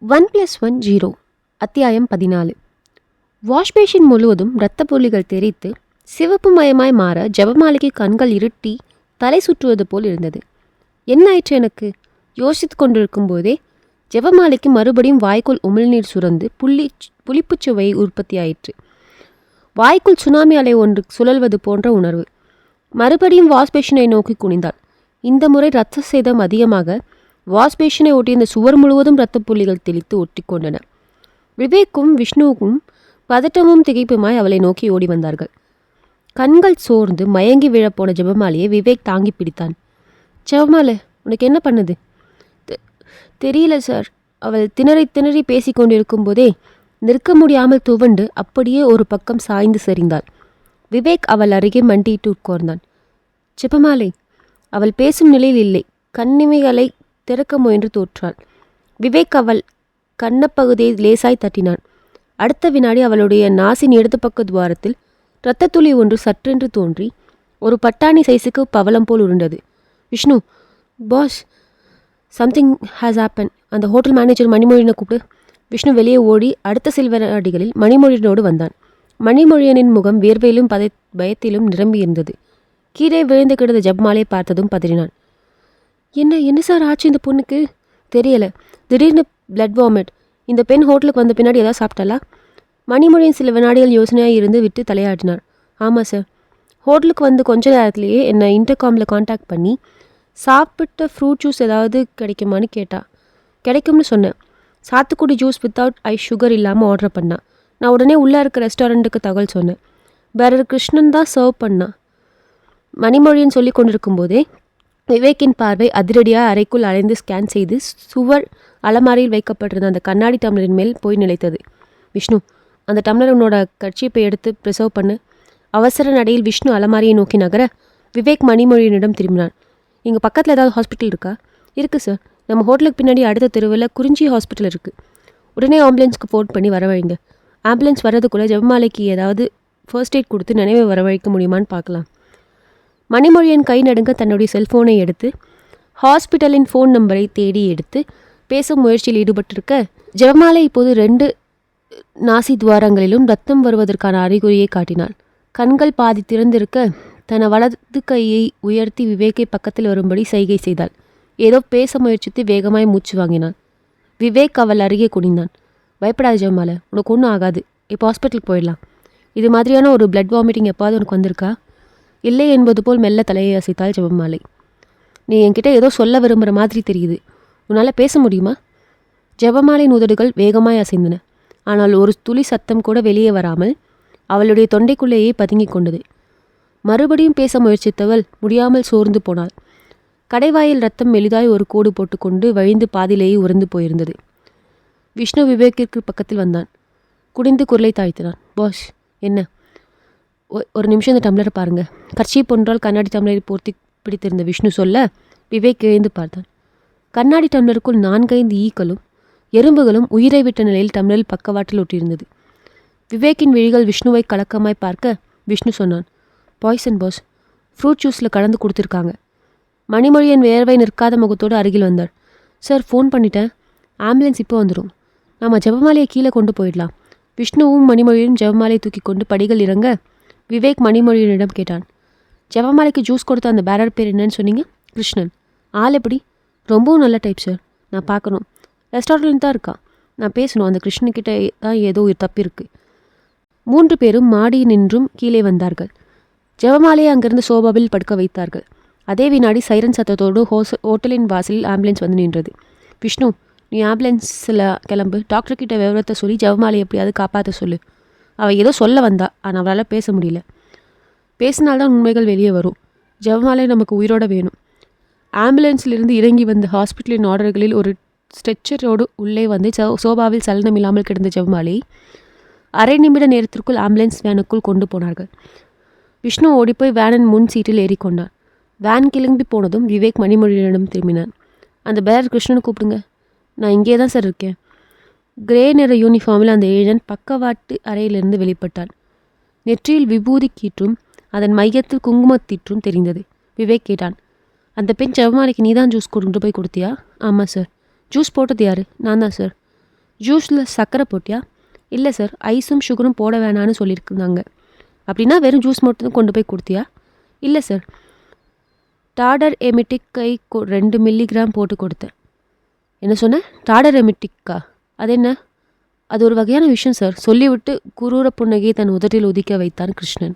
One plus one zero அத்தியாயம் பதினாலு. Washbasin முழுவதும் இரத்த புள்ளிகள் தெரித்து சிவப்பு மயமாய் மாற ஜெபமாலைக்கு கண்கள் இருட்டி தலை சுற்றுவது போல் இருந்தது. என்ன ஆயிற்று எனக்கு? யோசித்து கொண்டிருக்கும் போதே ஜெபமாலைக்கு மறுபடியும் வாய்க்குள் உமிழ்நீர் சுரந்து புள்ளி புளிப்புச் சுவை உற்பத்தியாயிற்று வாய்க்குள் சுனாமி அலை ஒன்று சுழல்வது போன்ற உணர்வு. மறுபடியும் வாஷ்பேஷனை நோக்கி குனிந்தாள். இந்த முறை இரத்த சேதம் அதிகமாக வாஷ்பேஷனை ஒட்டிய இந்த சுவர் முழுவதும் இரத்த புள்ளிகள் தெளித்து ஒட்டிக்கொண்டன. விவேக்கும் விஷ்ணுவுக்கும் பதட்டமும் திகைப்புமாய் அவளை நோக்கி ஓடி வந்தார்கள். கண்கள் சோர்ந்து மயங்கி விழப்போன ஜெபமாலையை விவேக் தாங்கி பிடித்தான். ஜெபமாலை உனக்கு என்ன பண்ணுது? "தெ- தெரியல சார். அவள் திணறி திணறி பேசிக் கொண்டிருக்கும் போதே நிற்க முடியாமல் துவண்டு அப்படியே ஒரு பக்கம் சாய்ந்து சரிந்தாள். விவேக் அவள் அருகே மண்டியிட்டு உட்கார்ந்தான். ஜெபமாலை அவள் பேசும் நிலையில் இல்லை. கண்ணிமைகளை திறக்க முயன்று தோற்றாள். விவேக் அவள் கண்ணப்பகுதியை லேசாய் தட்டினான். அடுத்த வினாடி அவளுடைய நாசின் இடது பக்க துவாரத்தில் இரத்தத்துளி ஒன்று சற்றென்று தோன்றி ஒரு பட்டாணி சைஸுக்கு பவளம் போல் உருண்டது. Vishnu boss something has happened அந்த ஹோட்டல் மேனேஜர் மணிமொழியனை கூப்பிடு விஷ்ணு வெளியே ஓடி அடுத்த சில்வர் அடிகளில் மணிமொழியனோடு வந்தான். மணிமொழியனின் முகம் வேர்வையிலும் பதை பயத்திலும் நிரம்பியிருந்தது. கீழே விழுந்து கிடந்த ஜப்மாலை பார்த்ததும் பதறினான். என்ன என்ன சார் ஆச்சு இந்த பொண்ணுக்கு? தெரியலை. திடீர்னு பிளட் வாமிட் இந்த பெண் ஹோட்டலுக்கு வந்த பின்னாடி ஏதாவது சாப்பிட்டாளா? மணிமொழியின் சில வினாடிகள் யோசனையாக இருந்து விட்டு தலையாட்டினார் ஆமாம் சார். ஹோட்டலுக்கு வந்து கொஞ்ச நேரத்திலேயே என்னை இன்டர்காமில் காண்டாக்ட் பண்ணி சாப்பிட்ட ஃப்ரூட் ஜூஸ் ஏதாவது கிடைக்குமான்னு கேட்டா. கிடைக்கும்னு சொன்னேன். சாத்துக்குடி ஜூஸ் வித்தவுட் ஐ சுகர் இல்லாமல் ஆர்டர் பண்ணா. நான் உடனே உள்ளே இருக்க ரெஸ்டாரண்ட்டுக்கு தகவல் சொன்னேன். வேற கிருஷ்ணன் தான் சர்வ் பண்ணான் மணிமொழின்னு சொல்லி கொண்டிருக்கும் போதே விவேக்கின் பார்வை அதிரடியாக அறைக்குள் அலைந்து ஸ்கேன் செய்து சுவர் அலமாரியில் வைக்கப்பட்டிருந்த அந்த கண்ணாடி டம்ளரின் மேல் போய் நிலைத்தது. விஷ்ணு அந்த டம்ளர் உன்னோட கட்சிப்பை எடுத்து ப்ரிசர்வ் பண்ணு. அவசர நடையில் விஷ்ணு அலமாரியை நோக்கி நகர விவேக் மணிமொழியனிடம் திரும்பினான். இங்கே பக்கத்தில் ஏதாவது ஹாஸ்பிட்டல் இருக்கா? இருக்குது சார் நம்ம ஹோட்டலுக்கு பின்னாடி அடுத்த தெருவில் குறிஞ்சி ஹாஸ்பிட்டல் இருக்குது உடனே ஆம்புலன்ஸ்க்கு ஃபோன் பண்ணி வரவழைங்க. ஆம்புலன்ஸ் வர்றதுக்குள்ளே ஜெபமாலைக்கு ஏதாவது ஃபர்ஸ்ட் எய்ட் கொடுத்து நினைவை வரவழைக்க முடியுமான்னு பார்க்கலாம். மணிமொழியன் கை நடுங்க தன்னுடைய செல்போனை எடுத்து ஹாஸ்பிட்டலின் ஃபோன் நம்பரை தேடி எடுத்து பேசும் முயற்சியில் ஈடுபட்டிருக்க ஜெபமாலை இப்போது ரெண்டு நாசி துவாரங்களிலும் ரத்தம் வருவதற்கான அறிகுறியை காட்டினாள். கண்கள் பாதி திறந்திருக்க தன வலது கையை உயர்த்தி விவேக்கை பக்கத்தில் வரும்படி சைகை செய்தாள். ஏதோ பேச முயற்சித்து வேகமாய் மூச்சு வாங்கினான் விவேக் அவள் அருகே குனிந்தான். பயப்படாது ஜெபமாலை உனக்கு ஒன்றும் ஆகாது. இப்போ ஹாஸ்பிட்டலுக்கு போயிடலாம். இது மாதிரியான ஒரு பிளட் வாமிட்டிங் எப்பாவது உனக்கு வந்திருக்கா? இல்லை என்பது போல் மெல்ல தலையை அசைத்தாள் ஜெபமாலை. நீ என்கிட்ட ஏதோ சொல்ல விரும்புகிற மாதிரி தெரியுது. உன்னால் பேச முடியுமா? ஜெபமாலின் உதடுகள் வேகமாய் அசைந்தன. ஆனால் ஒரு துளி சத்தம் கூட வெளியே வராமல் அவளுடைய தொண்டைக்குள்ளேயே பதுங்கிக் கொண்டது. மறுபடியும் பேச முயற்சித்தவள் முடியாமல் சோர்ந்து போனாள். கடைவாயில் ரத்தம் மெலிதாய் ஒரு கோடு போட்டுக்கொண்டு வழிந்து பாதிலேயே உறந்து போயிருந்தது. விஷ்ணு விவேக்கிற்கு பக்கத்தில் வந்தான். குடிந்து குரலை தாழ்த்தினான். பாஸ் என்ன? ஒரு நிமிஷம் இந்த டம்ளரை பாருங்க. கர்ச்சி பொன்றால் கண்ணாடி டம்ளரை போர்த்தி பிடித்திருந்த விஷ்ணு சொல்ல விவேக் எழுந்து பார்த்தான். கண்ணாடி டம்ளருக்குள் நான்கைந்து ஈக்களும் எறும்புகளும் உயிரை விட்ட நிலையில் டம்ளரில் பக்கவாட்டில் ஒட்டியிருந்தது. விவேக்கின் விழிகள் விஷ்ணுவை கலக்கமாய் பார்க்க விஷ்ணு சொன்னான் பாய்சன் பாஸ் ஃப்ரூட் ஜூஸில் கலந்து கொடுத்துருக்காங்க. மணிமொழியன் வேர்வை நிற்காத முகத்தோடு அருகில் வந்தார் சார் ஃபோன் பண்ணிட்டேன். ஆம்புலன்ஸ் இப்போ வந்துடும் நாம் ஜெபமாலையை கீழே கொண்டு போயிடலாம். விஷ்ணுவும் மணிமொழியும் ஜெபமாலையை தூக்கி கொண்டு படிகள் இறங்க விவேக் மணிமொழியனிடம் கேட்டான். ஜெபமாலைக்கு ஜூஸ் கொடுத்த அந்த பேரர் பேர் என்னன்னு சொன்னீங்க? கிருஷ்ணன். ஆள் எப்படி? ரொம்பவும் நல்ல டைப் சார் நான் பார்க்கணும். ரெஸ்டாரண்ட் தான் இருக்கா? நான் பேசணும். அந்த கிருஷ்ணன்கிட்ட தான் ஏதோ ஒரு தப்பு இருக்குது மூன்று பேரும் மாடி நின்றும் கீழே வந்தார்கள். ஜெபமாலையை அங்கிருந்து சோபாவில் படுக்க வைத்தார்கள். அதே வினாடி சைரன் சத்தத்தோடு ஹோஸ் ஹோட்டலின் வாசலில் ஆம்புலன்ஸ் வந்து நின்றது. விஷ்ணு நீ ஆம்புலன்ஸில் கிளம்பு. டாக்டர்கிட்ட விவரத்தை சொல்லி ஜெபமாலை எப்படியாவது காப்பாற்ற சொல்லு. அவள் ஏதோ சொல்ல வந்தா ஆனால் அவளால் பேச முடியல. பேசினால்தான் உண்மைகள் வெளியே வரும். ஜெபமாலை நமக்கு உயிரோட வேணும். ஆம்புலன்ஸிலிருந்து இறங்கி வந்த ஹாஸ்பிட்டலின் ஆர்டர்களில் ஒரு ஸ்ட்ரெச்சரோடு உள்ளே வந்து சோ- சோபாவில் சலனம் இல்லாமல் கிடந்த ஜெபமாலை அரை நிமிட நேரத்திற்குள் ஆம்புலன்ஸ் வேனுக்குள் கொண்டு போனார்கள். விஷ்ணு ஓடிப்போய் வேனின் முன் சீட்டில் ஏறிக்கொண்டான். வேன் கிளம்பி போனதும் விவேக் மணிமொழியிடம் திரும்பினான். அந்த பேரர் கிருஷ்ணனை கூப்பிடுங்க. நான் இங்கே தான் சார் இருக்கேன். கிரே நிற யூனிஃபார்மில் அந்த ஏழன் பக்கவாட்டு அறையிலிருந்து வெளிப்பட்டான். நெற்றியில் விபூதி கீற்றும் அதன் மையத்தில் குங்குமத்தீற்றும் தெரிந்தது. விவேக் கேட்டான் அந்த பெண் ஜெபமாலைக்கு நீ தான் ஜூஸ் கொண்டு போய் கொடுத்தியா? ஆமாம் சார் ஜூஸ் போட்டது யார்? நான் தான் சார் ஜூஸில் சர்க்கரை போட்டியா? இல்லை சார் ஐஸும் சுகரும் போட வேணான்னு சொல்லியிருந்தாங்க. அப்படின்னா வெறும் ஜூஸ் மட்டும் தான் கொண்டு போய் கொடுத்தியா? இல்லை சார் டாடர் எமிட்டிக்கை ரெண்டு மில்லிகிராம் போட்டு கொடுத்தேன். என்ன சொன்னேன் டாடர் எமிட்டிக்கா அது என்ன? அது ஒரு வகையான விஷயம் சார் சொல்லிவிட்டு குரூர புன்னகையை தன் உதட்டில் ஒதுக்க வைத்தான் கிருஷ்ணன்.